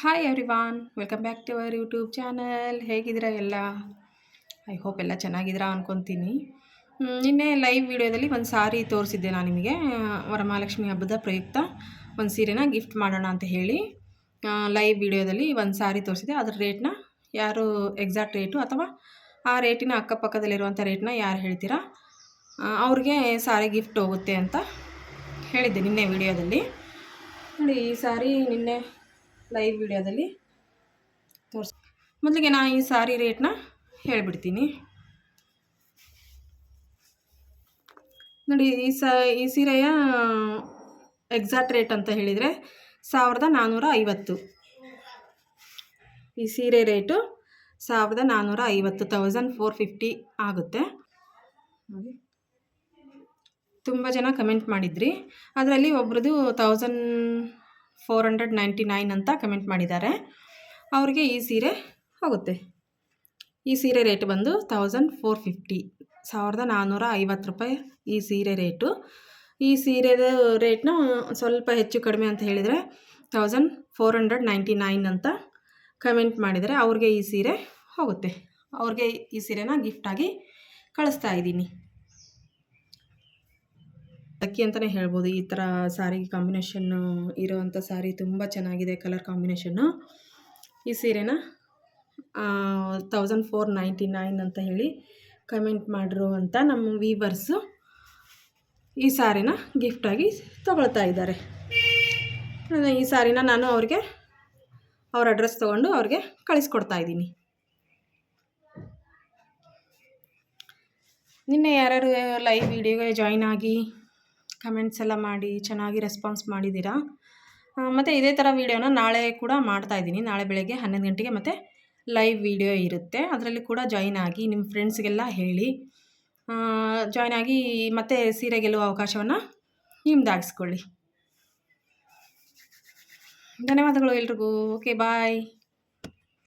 Hi everyone welcome back to our YouTube channel ಹೇಗಿದ್ದೀರಾ ಎಲ್ಲ? I hope ಎಲ್ಲ ಚೆನ್ನಾಗಿದ್ದೀರಾ ಅಂದ್ಕೊತೀನಿ ನಿನ್ನೆ ಲೈವ್ ವಿಡಿಯೋದಲ್ಲಿ ಒಂದು ಸಾರಿ ತೋರಿಸಿದ್ದೆ ನಾನು ನಿಮಗೆ. ವರಮಹಾಲಕ್ಷ್ಮಿ ಹಬ್ಬದ ಪ್ರಯುಕ್ತ ಒಂದು ಸೀರೆನ ಗಿಫ್ಟ್ ಮಾಡೋಣ ಅಂತ ಹೇಳಿ ಲೈವ್ ವಿಡಿಯೋದಲ್ಲಿ ಒಂದು ಸಾರಿ ತೋರಿಸಿದೆ ಅದ್ರ ರೇಟ್ನ ಯಾರು ಎಕ್ಸಾಕ್ಟ್ ರೇಟು ಅಥವಾ ಆ ರೇಟಿನ ಅಕ್ಕಪಕ್ಕದಲ್ಲಿರುವಂಥ ರೇಟ್ನ ಯಾರು ಹೇಳ್ತೀರಾ? ಅವ್ರಿಗೆ ಸಾರಿ ಗಿಫ್ಟ್ ಹೋಗುತ್ತೆ ಅಂತ ಹೇಳಿದ್ದೆ ನಿನ್ನೆ ವಿಡಿಯೋದಲ್ಲಿ. ನೋಡಿ, ಈ ಸಾರಿ ನಿನ್ನೆ ಲೈವ್ ವಿಡಿಯೋದಲ್ಲಿ ತೋರಿಸ್ ಮೊದಲಿಗೆ ನಾನು ಈ ಸಾರಿ ರೇಟ್ನ ಹೇಳಿಬಿಡ್ತೀನಿ. ನೋಡಿ, ಈ ಸ, ಈ ಸೀರೆಯ ಎಕ್ಸಾಕ್ಟ್ ರೇಟ್ ಅಂತ ಹೇಳಿದರೆ ಸಾವಿರದ ನಾನ್ನೂರ ಐವತ್ತು. ಈ ಸೀರೆ ರೇಟು ಸಾವಿರದ ನಾನ್ನೂರ ಐವತ್ತು ತೌಸಂಡ್ ಫೋರ್ ಫಿಫ್ಟಿ ಆಗುತ್ತೆ. ತುಂಬ ಜನ ಕಮೆಂಟ್ ಮಾಡಿದ್ರಿ. ಅದರಲ್ಲಿ ಒಬ್ರದ್ದು thousand four hundred ninety nine ಅಂತ ಕಮೆಂಟ್ ಮಾಡಿದ್ದಾರೆ. ಅವರಿಗೆ ಈ ಸೀರೆ ಹೋಗುತ್ತೆ ಈ ಸೀರೆ ರೇಟ್ ಬಂದು ತೌಸಂಡ್ ಫೋರ್ ಫಿಫ್ಟಿ. ಸಾವಿರದ ನಾನ್ನೂರ ಐವತ್ತು ರೂಪಾಯಿ ಈ ಸೀರೆ ರೇಟು. ಈ ಸೀರೆದ ರೇಟ್ನ ಸ್ವಲ್ಪ ಹೆಚ್ಚು ಕಡಿಮೆ ಅಂತ ಹೇಳಿದರೆ thousand four hundred ninety nine ಅಂತ ಕಮೆಂಟ್ ಮಾಡಿದರೆ ಅವ್ರಿಗೆ ಈ ಸೀರೆ ಹೋಗುತ್ತೆ. ಅವ್ರಿಗೆ ಈ ಸೀರೆನ ಗಿಫ್ಟಾಗಿ ಕಳಿಸ್ತಾ ಇದ್ದೀನಿ. ಅಕ್ಕಿ ಅಂತಲೇ ಹೇಳ್ಬೋದು. ಈ ಥರ ಸಾರಿ ಕಾಂಬಿನೇಷನ್ನು ಇರೋವಂಥ ಸಾರಿ ತುಂಬ ಚೆನ್ನಾಗಿದೆ ಕಲರ್ ಕಾಂಬಿನೇಷನ್ನು ಈ ಸೀರೆನ ತೌಸಂಡ್ ಫೋರ್ ನೈಂಟಿ ನೈನ್ ಅಂತ ಹೇಳಿ ಕಮೆಂಟ್ ಅಂತ ನಮ್ಮ ವೀವರ್ಸು ಈ ಸ್ಯಾರಿನ ಗಿಫ್ಟಾಗಿ ತೊಗೊಳ್ತಾ ಇದ್ದಾರೆ. ಈ ಸ್ಯಾರಿನ ನಾನು ಅವ್ರಿಗೆ, ಅವ್ರ ಅಡ್ರೆಸ್ ತೊಗೊಂಡು ಅವ್ರಿಗೆ ಕಳಿಸ್ಕೊಡ್ತಾ ಇದ್ದೀನಿ. ನಿನ್ನೆ ಯಾರ್ಯಾರು ಲೈವ್ ವಿಡಿಯೋಗೆ ಜಾಯ್ನ್ ಆಗಿ ಕಮೆಂಟ್ಸ್ ಎಲ್ಲ ಮಾಡಿ, ಚೆನ್ನಾಗಿ ರೆಸ್ಪಾನ್ಸ್ ಮಾಡಿದ್ದೀರಾ? ಮತ್ತು ಇದೇ ಥರ ವೀಡಿಯೋನ ನಾಳೆ ಕೂಡ ಮಾಡ್ತಾಯಿದ್ದೀನಿ ನಾಳೆ ಬೆಳಗ್ಗೆ ಹನ್ನೊಂದು ಗಂಟೆಗೆ ಮತ್ತು ಲೈವ್ ವಿಡಿಯೋ ಇರುತ್ತೆ. ಅದರಲ್ಲಿ ಕೂಡ ಜಾಯ್ನ್ ಆಗಿ ನಿಮ್ಮ ಫ್ರೆಂಡ್ಸ್ಗೆಲ್ಲ ಹೇಳಿ ಜಾಯ್ನ್ ಆಗಿ ಮತ್ತೆ ಸೀರೆ ಗೆಲ್ಲುವ ಅವಕಾಶವನ್ನು ನಿಮ್ದಾಗಿಸ್ಕೊಳ್ಳಿ ಧನ್ಯವಾದಗಳು ಎಲ್ರಿಗೂ. Okay bye